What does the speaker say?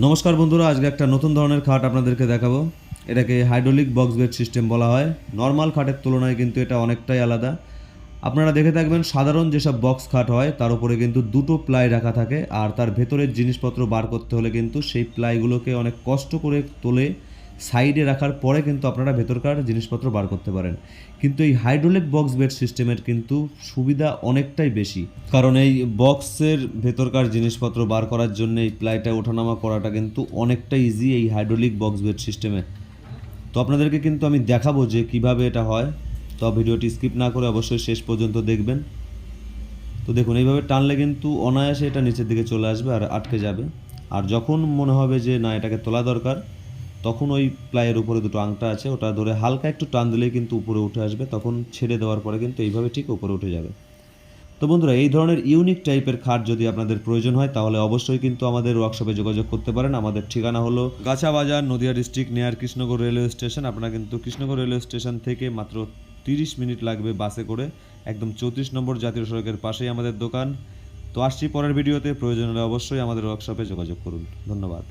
নমস্কার বন্ধুরা, আজকে একটা নতুন ধরনের খাট আপনাদেরকে দেখাবো। এটাকে হাইড্রোলিক বক্স বেড সিস্টেম বলা হয়। নর্মাল খাটের তুলনায় কিন্তু এটা অনেকটাই আলাদা। আপনারা দেখে থাকবেন, সাধারণ যেসব বক্স খাট হয়, তার উপরে কিন্তু দুটো প্লাই রাখা থাকে। আর তার ভেতরের জিনিসপত্র বার করতে হলে কিন্তু সেই প্লাইগুলোকে অনেক কষ্ট করে তোলে সাইডে রাখার পরে কিন্তু আপনারা ভেতরকার জিনিসপত্র বার করতে পারেন। কিন্তু এই হাইড্রোলিক বক্স বেড সিস্টেমের কিন্তু সুবিধা অনেকটাই বেশি। কারণ এই বক্সের ভেতরকার জিনিসপত্র বার করার জন্য এই প্লাইটা ওঠানামা করাটা কিন্তু অনেকটা ইজি এই হাইড্রোলিক বক্স বেড সিস্টেমে। তো আপনাদেরকে কিন্তু আমি দেখাবো যে কীভাবে এটা হয়। তো ভিডিওটি স্কিপ না করে অবশ্যই শেষ পর্যন্ত দেখবেন। তো দেখুন, এইভাবে টানলে কিন্তু অনায়াসে এটা নিচের দিকে চলে আসবে আর আটকে যাবে। আর যখন মনে হবে যে না, এটাকে তোলা দরকার তখন ওই প্লাইয়ের উপরে দুটো আংটা আছে, ওটা ধরে হালকা একটু টান দিলেই কিন্তু উপরে উঠে আসবে, তখন ছেড়ে দেওয়ার পরে কিন্তু এইভাবে ঠিক উপরে উঠে যাবে। তো বন্ধুরা, এই ধরনের ইউনিক টাইপের খাট যদি আপনাদের প্রয়োজন হয়, তাহলে অবশ্যই কিন্তু আমাদের ওয়ার্কশপে যোগাযোগ করতে পারেন। আমাদের ঠিকানা হলো Gachha Bazar Nadia district near Krishnagarh railway station আপনারা কিন্তু কৃষ্ণগড় রেলওয়ে স্টেশন থেকে মাত্র তিরিশ মিনিট লাগবে বাসে করে, একদম চৌত্রিশ নম্বর জাতীয় সড়কের পাশেই আমাদের দোকান। তো আসছি পরের ভিডিওতে, প্রয়োজন হলে অবশ্যই আমাদের ওয়ার্কশপে যোগাযোগ করুন। ধন্যবাদ।